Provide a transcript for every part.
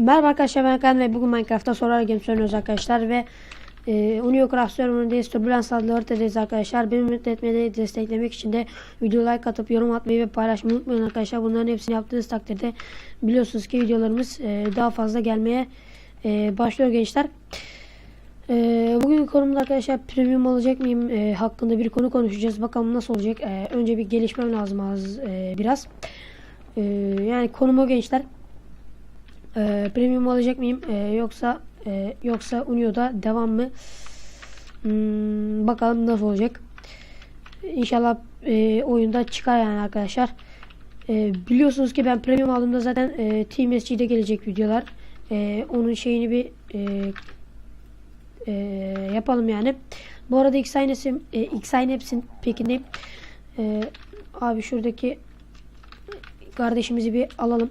Merhaba arkadaşlar ben Hakan ve bugün Minecraft'ta Solar Games oynuyoruz arkadaşlar ve e, Unio Craft serverındayız. Turbulence adlı haritadayız arkadaşlar. Beni mutlu etmeyi desteklemek için de video like atıp yorum atmayı ve paylaşmayı unutmayın arkadaşlar. Bunların hepsini yaptığınız takdirde biliyorsunuz ki videolarımız e, daha fazla gelmeye e, başlıyor gençler. E, bugün konumda arkadaşlar premium alacak mıyım e, hakkında bir konu konuşacağız. Bakalım nasıl olacak. E, önce bir gelişmem lazım az e, biraz. E, yani konum o gençler. Ee, premium alacak mıyım Ee, yoksa e, yoksa Unio'da devam mı? Hmm, bakalım nasıl olacak. İnşallah e, oyunda çıkar yani arkadaşlar. E, biliyorsunuz ki ben premium aldığımda zaten e, Team SG'de gelecek videolar. E, onun şeyini bir e, e, yapalım yani. Bu arada Xynaps'in e, Xynaps'in pekini e, abi şuradaki kardeşimizi bir alalım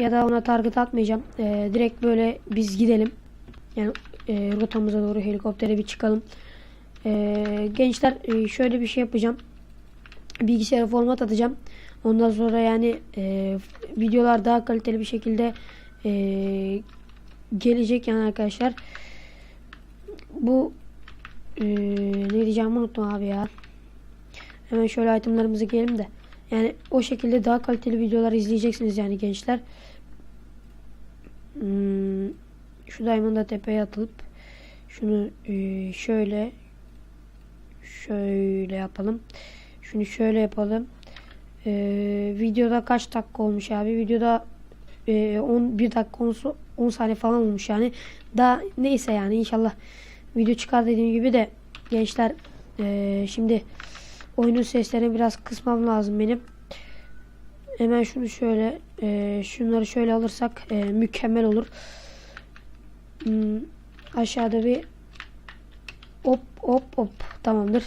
ya da ona target atmayacağım. Ee, direkt böyle biz gidelim. Yani e, rotamıza doğru helikoptere bir çıkalım. Ee, gençler e, şöyle bir şey yapacağım. Bilgisayara format atacağım. Ondan sonra yani e, videolar daha kaliteli bir şekilde e, gelecek yani arkadaşlar. Bu e, ne diyeceğimi unuttum abi ya. Hemen şöyle itemlarımızı giyelim de. Yani o şekilde daha kaliteli videolar izleyeceksiniz yani gençler. Hmm, şu diamond'a tepeye atılıp şunu e, şöyle şöyle yapalım. Şunu şöyle yapalım. E, videoda kaç dakika olmuş abi? Videoda e, 11 dakika 10, 10 saniye falan olmuş yani. Daha neyse yani inşallah video çıkar dediğim gibi de gençler e, şimdi oyunun seslerini biraz kısmam lazım benim. Hemen şunu şöyle e, şunları şöyle alırsak e, mükemmel olur. Hmm, aşağıda bir hop hop hop tamamdır.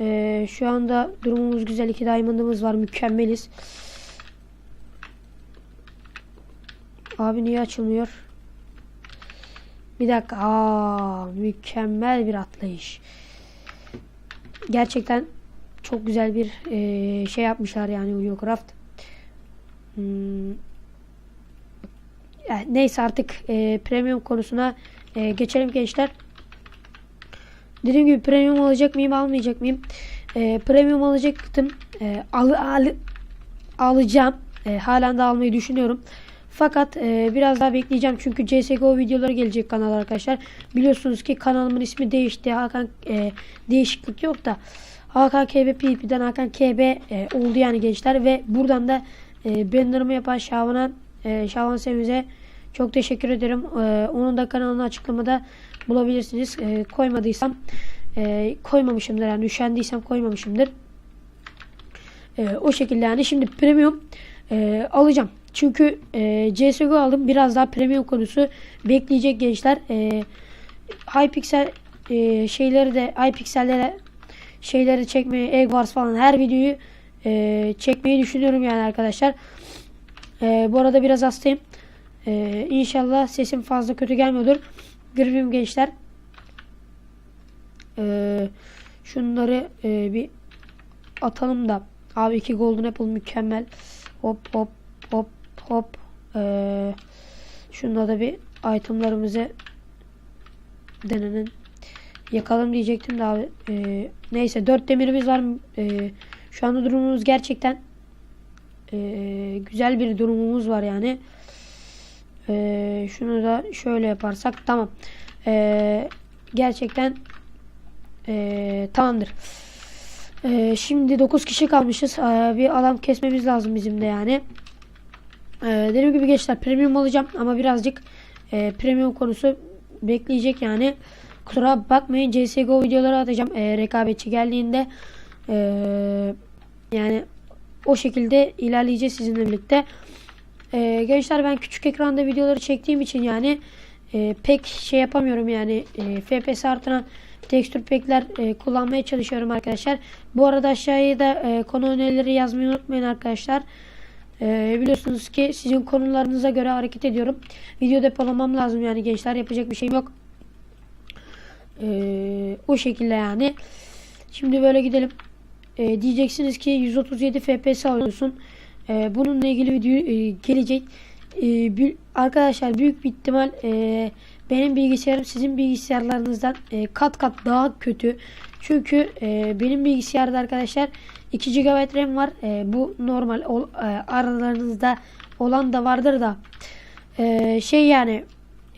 E, şu anda durumumuz güzel. iki diamond'ımız var. Mükemmeliz. Abi niye açılmıyor? Bir dakika. Aa, mükemmel bir atlayış. Gerçekten çok güzel bir e, şey yapmışlar yani Unicraft. Hmm. Yani neyse artık e, premium konusuna e, geçelim gençler. Dediğim gibi premium alacak mıyım almayacak mıyım? E, premium alacaktım. E, al, al, alacağım. E, halen de almayı düşünüyorum. Fakat e, biraz daha bekleyeceğim çünkü CSGO videoları gelecek kanal arkadaşlar. Biliyorsunuz ki kanalımın ismi değişti. Hakan e, değişiklik yok da Hakan KB PvP'den Hakan KB e, oldu yani gençler ve buradan da e, banner'ımı yapan Şavan'a e, Şavan Semiz'e çok teşekkür ederim. E, onun da kanalını açıklamada bulabilirsiniz. E, koymadıysam e, koymamışımdır yani üşendiysem koymamışımdır. O şekilde yani şimdi premium e, alacağım. Çünkü e, CSGO aldım. Biraz daha premium konusu bekleyecek gençler. E, Hypixel e, şeyleri de Hypixel'lere şeyleri çekmeyi, Egg Wars falan her videoyu e, çekmeyi düşünüyorum yani arkadaşlar. E, bu arada biraz hastayım. E, inşallah sesim fazla kötü gelmiyordur. Gripim gençler. E, şunları e, bir atalım da. Abi iki golden apple mükemmel. Hop hop hop hop. E, şunla da bir itemlarımızı denenin. Yakalım diyecektim de abi. E, neyse dört demirimiz var. E, şu anda durumumuz gerçekten e, güzel bir durumumuz var yani. E, şunu da şöyle yaparsak tamam. E, gerçekten e, tamamdır. E, şimdi 9 kişi kalmışız. E, bir alan kesmemiz lazım bizim de yani. E, dediğim gibi gençler premium alacağım ama birazcık e, premium konusu bekleyecek yani. Kusura bakmayın CSGO videoları atacağım e, rekabetçi geldiğinde. Eee yani o şekilde ilerleyeceğiz sizinle birlikte. Ee, gençler ben küçük ekranda videoları çektiğim için yani e, pek şey yapamıyorum yani e, FPS artıran tekstür pekler e, kullanmaya çalışıyorum arkadaşlar. Bu arada aşağıya da e, konu önerileri yazmayı unutmayın arkadaşlar. E, biliyorsunuz ki sizin konularınıza göre hareket ediyorum. Video depolamam lazım yani gençler yapacak bir şeyim yok. E, o şekilde yani. Şimdi böyle gidelim. E, diyeceksiniz ki 137 FPS alıyorsun. E, bununla ilgili video e, gelecek. e, bir- arkadaşlar büyük bir ihtimal e, benim bilgisayarım sizin bilgisayarlarınızdan e, kat kat daha kötü. Çünkü e, benim bilgisayarda arkadaşlar 2 GB RAM var. E, bu normal ol- e, aralarınızda olan da vardır da e, şey yani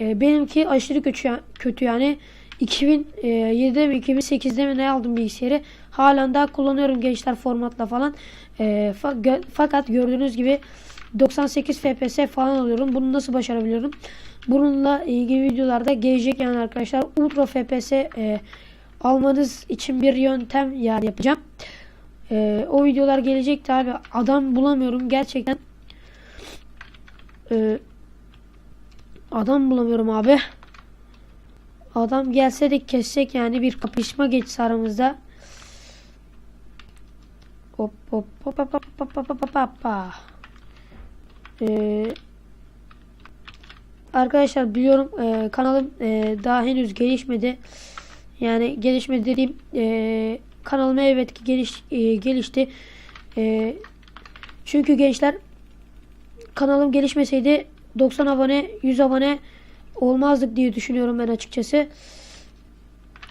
e, benimki aşırı kötü, kötü yani 2007'de mi 2008'de mi ne aldım bilgisayarı? Halen daha kullanıyorum gençler formatla falan. E, fa- gö- fakat gördüğünüz gibi 98 FPS falan alıyorum. Bunu nasıl başarabiliyorum? Bununla ilgili videolarda gelecek yani arkadaşlar ultra FPS e, almanız için bir yöntem yani yapacağım. E, o videolar gelecekti abi. Adam bulamıyorum gerçekten. E, Adam bulamıyorum abi. Adam gelse de kessek yani bir kapışma geçse aramızda. Hop hop hop hop hop hop hop hop hop hop. Ee, arkadaşlar biliyorum e, kanalım e, daha henüz gelişmedi. Yani gelişmedi dediğim e, kanalım evet ki geliş, e, gelişti. E, çünkü gençler kanalım gelişmeseydi 90 abone 100 abone olmazdık diye düşünüyorum ben açıkçası.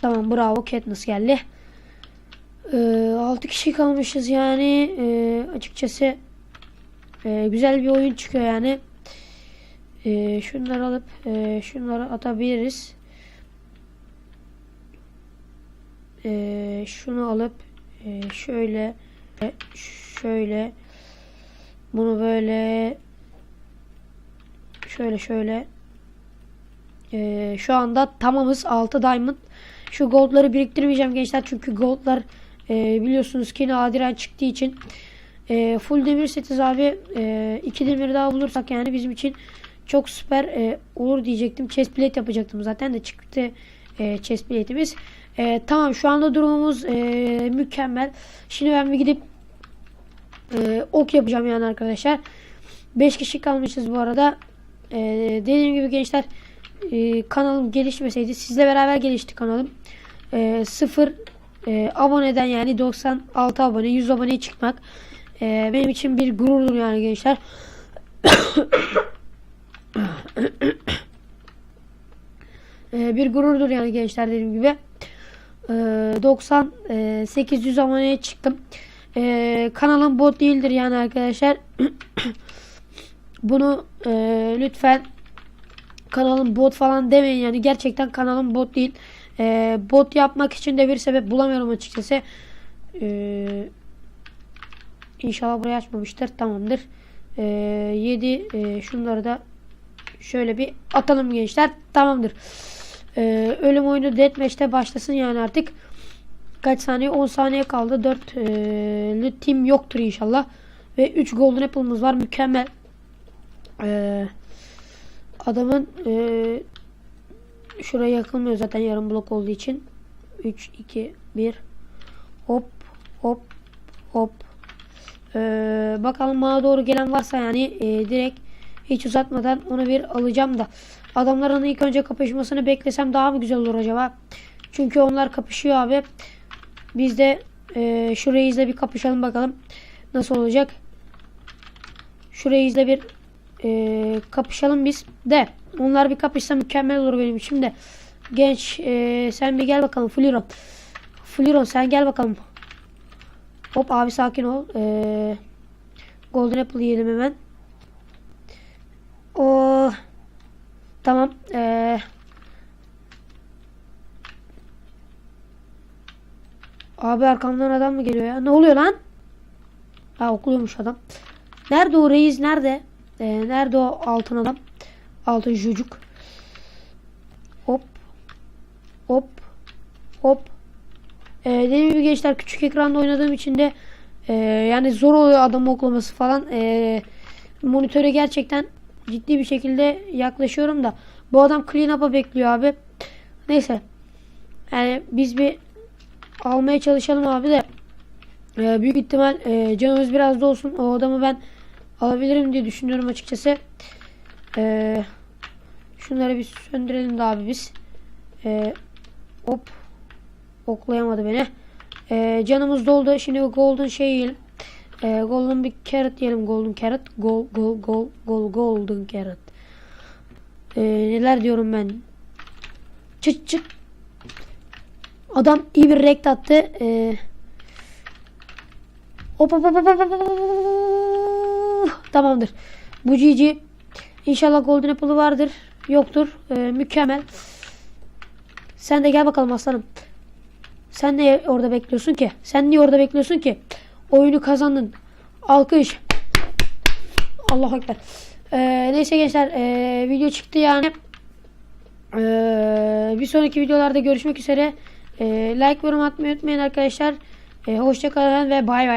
Tamam bravo Katniss geldi. Ee, 6 kişi kalmışız yani Ee, açıkçası e, güzel bir oyun çıkıyor yani. Ee, şunları alıp e, şunları atabiliriz. Ee, şunu alıp e, şöyle şöyle bunu böyle şöyle şöyle Ee, şu anda tamamız 6 diamond. Şu goldları biriktirmeyeceğim gençler çünkü goldlar e, biliyorsunuz ki nadiren çıktığı için. E, full demir setiz abi e, iki demir daha bulursak yani bizim için çok süper e, olur diyecektim. Chest plate yapacaktım zaten de çıktı e, chest plate'imiz. E, tamam şu anda durumumuz e, mükemmel. Şimdi ben bir gidip e, ok yapacağım yani arkadaşlar. 5 kişi kalmışız bu arada. Ee, dediğim gibi gençler e, kanalım gelişmeseydi sizle beraber gelişti kanalım. E, sıfır e, aboneden yani 96 abone 100 aboneye çıkmak e, benim için bir gururdur yani gençler. e, bir gururdur yani gençler dediğim gibi. E, 90 e, 800 aboneye çıktım. E, kanalım bot değildir yani arkadaşlar. Bunu e, lütfen kanalım bot falan demeyin yani gerçekten kanalım bot değil. E, bot yapmak için de bir sebep bulamıyorum açıkçası. E, inşallah burayı açmamıştır. Tamamdır. E, 7 e, şunları da şöyle bir atalım gençler. Tamamdır. E, ölüm oyunu Deathmatch'te başlasın yani artık. Kaç saniye? 10 saniye kaldı. 4 e, team yoktur inşallah. Ve 3 golden apple'ımız var. Mükemmel. Ee, adamın e, şuraya yakılmıyor zaten yarım blok olduğu için. 3 2 1 hop hop hop. Ee, bakalım bana doğru gelen varsa yani e, direkt hiç uzatmadan onu bir alacağım da. Adamların ilk önce kapışmasını beklesem daha mı güzel olur acaba? Çünkü onlar kapışıyor abi. Biz de e, şurayı izle bir kapışalım bakalım nasıl olacak. Şurayı izle bir e, kapışalım biz de. Onlar bir kapışsa mükemmel olur benim için de. Genç e, sen bir gel bakalım Fliron. Fliron sen gel bakalım. Hop abi sakin ol. E, Golden Apple yiyelim hemen. O tamam. E, abi arkamdan adam mı geliyor ya? Ne oluyor lan? Ha okuluyormuş adam. Nerede o reis nerede? Ee, nerede o altın adam? Altın çocuk. Hop. Hop. Hop. Ee, dediğim gibi gençler küçük ekranda oynadığım için de e, yani zor oluyor adamı oklaması falan. E, monitöre gerçekten ciddi bir şekilde yaklaşıyorum da bu adam clean up'a bekliyor abi. Neyse. Yani biz bir almaya çalışalım abi de e, büyük ihtimal e, canımız biraz da olsun. O adamı ben alabilirim diye düşünüyorum açıkçası. Ee, şunları bir söndürelim de abi biz. Ee, hop. Oklayamadı beni. Ee, canımız doldu. Şimdi golden şey yiyelim. e, golden bir carrot diyelim. Golden carrot. Gol, gol, gol, gol, golden carrot. E, neler diyorum ben. Çıt çıt. Adam iyi bir rekt attı. E, hop hop hop hop hop, hop, hop. Tamamdır. Bu GG. İnşallah Golden Apple'ı vardır. Yoktur. E, mükemmel. Sen de gel bakalım aslanım. Sen niye orada bekliyorsun ki? Sen niye orada bekliyorsun ki? Oyunu kazandın. Alkış. Allah ekber. Ee, neyse gençler ee, video çıktı yani. Ee, bir sonraki videolarda görüşmek üzere. Ee, like yorum atmayı unutmayın arkadaşlar. Ee, hoşça kalın ve bay bay.